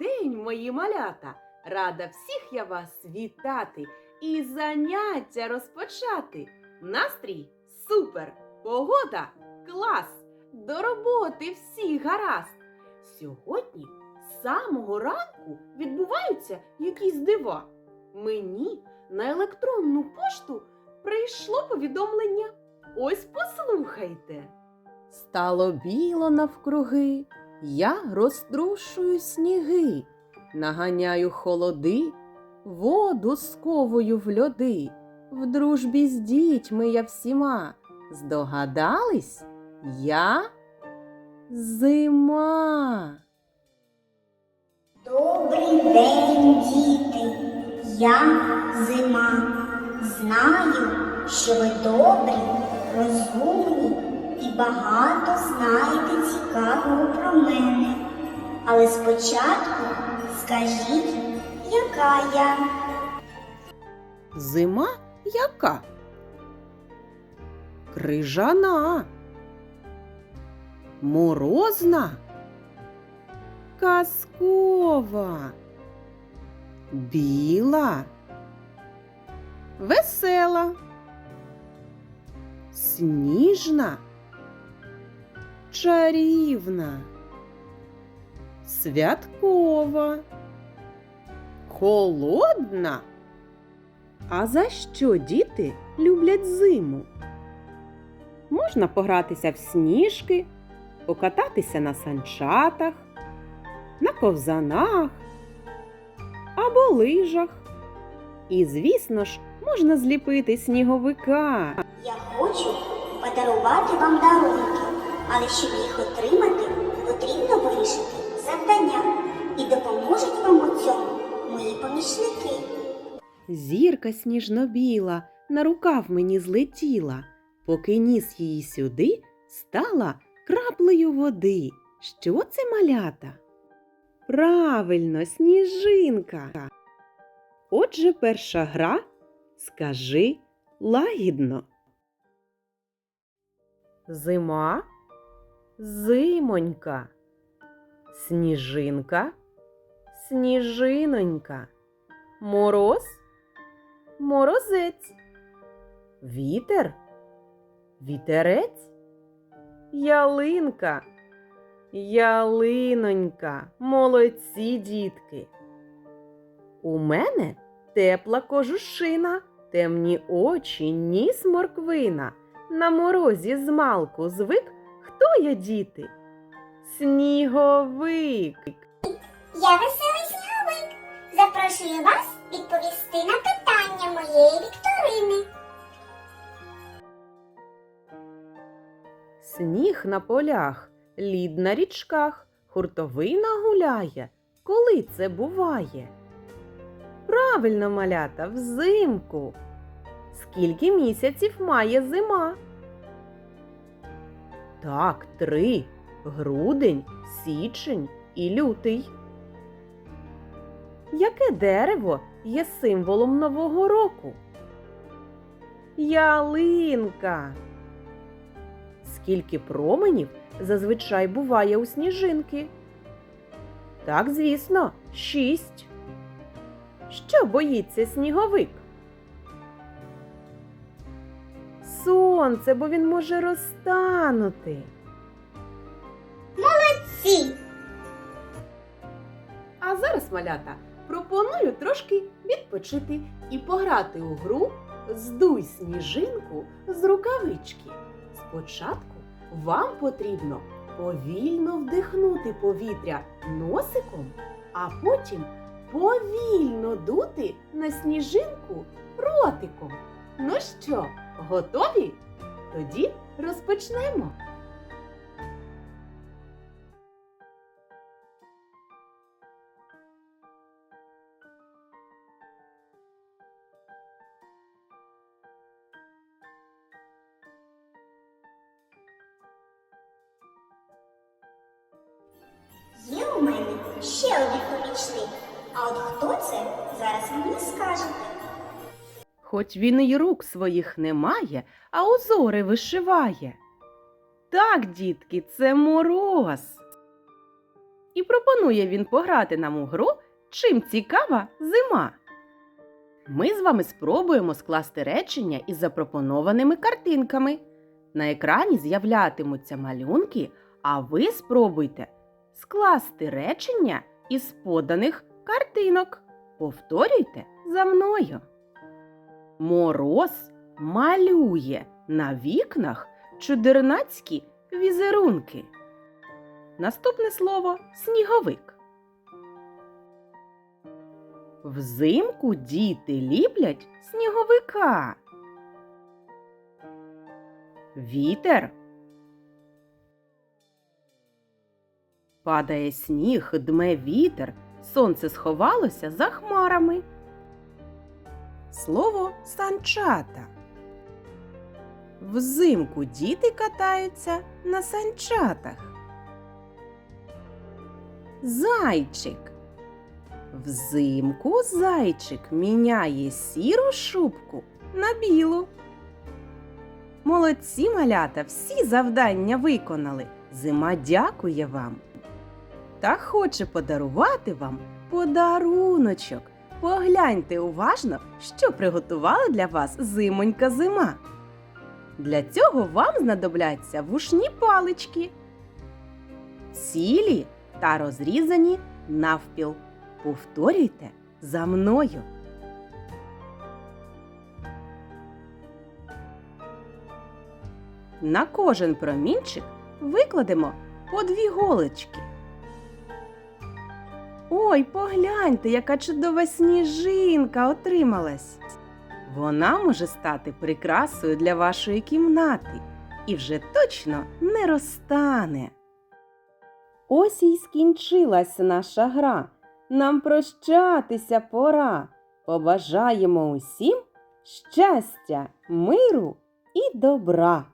день, мої малята! Рада всіх я вас вітати і заняття розпочати. Настрій супер! Погода клас! До роботи всі гаразд! Сьогодні з самого ранку відбуваються якісь дива. Мені на електронну пошту прийшло повідомлення. Ось послухайте. Стало біло навкруги, я розтрушую сніги, наганяю холоди, воду сковую в льоди. В дружбі з дітьми я всіма. Здогадались? Я зима. Добрий день, діти, я зима. Знаю, що ви добрі, розумні багато знаєте цікавого про мене. Але спочатку скажіть, яка я? Зима яка? Крижана. Морозна. Казкова. Біла. Весела. Сніжна. Чарівна. Святкова. Холодна. А за що діти люблять зиму? Можна погратися в сніжки, покататися на санчатах, на ковзанах або лижах. І, звісно ж, можна зліпити сніговика. Я хочу подарувати вам дарунки, але щоб їх отримати, потрібно вирішити завдання і допоможуть вам у цьому мої помічники. Зірка сніжно-біла на рукав мені злетіла, поки ніс її сюди, стала краплею води. Що це малята? Правильно, сніжинка. Отже, перша гра скажи лагідно. Зима, зимонька, сніжинка, сніжинонька, мороз, морозець, вітер, вітерець, ялинка, ялинонька, молодці дітки. У мене тепла кожушина, темні очі, ніс морквина. На морозі змалку звик. Хто я, діти? Сніговик. Я веселий сніговик. Запрошую вас відповісти на питання моєї вікторини. Сніг на полях, лід на річках, хуртовина гуляє. Коли це буває? Правильно, малята, взимку. Скільки місяців має зима? Так, три. Грудень, січень і лютий. Яке дерево є символом Нового року? Ялинка. Скільки променів зазвичай буває у сніжинки? Так, звісно, шість. Що боїться сніговик? Сонце, бо він може розтанути. Сі. А зараз, малята, пропоную трошки відпочити і пограти у гру Здуй сніжинку з рукавички. Спочатку вам потрібно повільно вдихнути повітря носиком, а потім повільно дути на сніжинку ротиком. Ну що, готові? Тоді розпочнемо. Є у мене ще один помічник. А от хто це, зараз мені скажете. Хоч він і рук своїх не має, а узори вишиває. Так, дітки, це мороз. І пропонує він пограти нам у гру Чим цікава зима. Ми з вами спробуємо скласти речення із запропонованими картинками. На екрані з'являтимуться малюнки, а ви спробуйте скласти речення із поданих картинок. Повторюйте за мною. Мороз малює на вікнах чудернацькі візерунки. Наступне слово сніговик. Взимку діти ліплять сніговика. Вітер. Падає сніг, дме вітер, сонце сховалося за хмарами. Слово санчата. Взимку діти катаються на санчатах. Зайчик. Взимку зайчик міняє сіру шубку на білу. Молодці малята, всі завдання виконали. Зима дякує вам. Та хоче подарувати вам подаруночок. Погляньте уважно, що приготувала для вас зимонька зима. Для цього вам знадобляться вушні палички, цілі та розрізані навпіл. Повторюйте за мною. На кожен промінчик викладемо по дві голочки. Ой, погляньте, яка чудова сніжинка отрималась. Вона може стати прикрасою для вашої кімнати і вже точно не розтане. Ось і скінчилась наша гра. Нам прощатися пора. Побажаємо усім щастя, миру і добра.